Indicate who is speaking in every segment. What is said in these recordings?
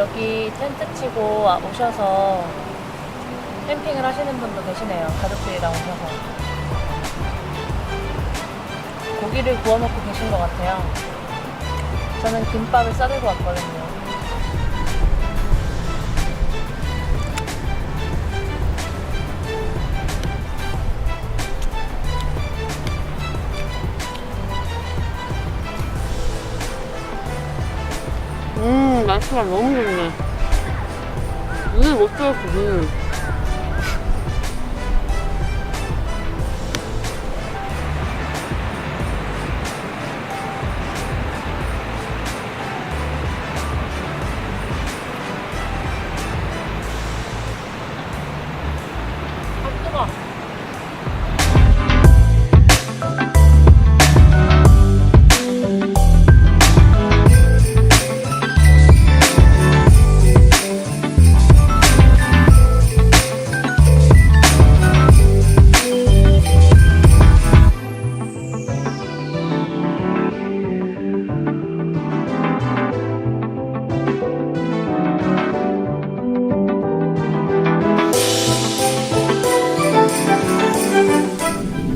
Speaker 1: 여기 텐트 치고 오셔서 캠핑을 하시는 분도 계시네요. 가족들이랑 오셔서. 고기를 구워 먹고 계신 것 같아요. 저는 김밥을 싸들고 왔거든요.
Speaker 2: 날씨가 너무 좋네. 눈을 못 뜨겠어, 눈을.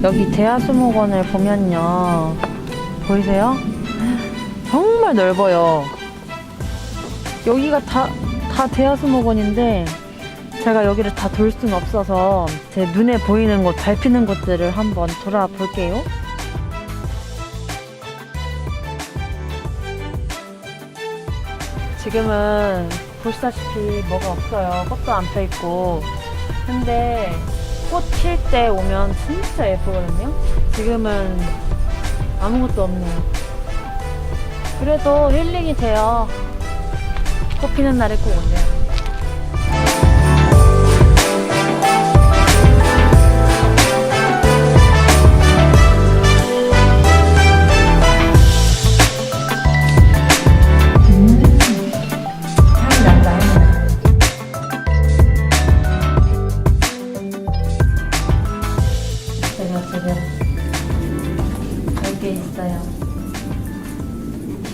Speaker 1: 여기 대하수목원을 보면요. 보이세요? 정말 넓어요. 여기가 다, 다 대하수목원인데, 제가 여기를 다 돌 수는 없어서 제 눈에 보이는 곳, 밟히는 곳들을 한번 돌아볼게요. 지금은 보시다시피 뭐가 없어요. 꽃도 안 펴있고. 근데 꽃 필 때 오면 진짜 예쁘거든요. 지금은 아무것도 없네요. 그래도 힐링이 돼요. 꽃 피는 날에 꼭 오세요.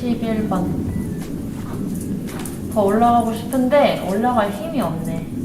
Speaker 1: 11번. 더 올라가고 싶은데 올라갈 힘이 없네.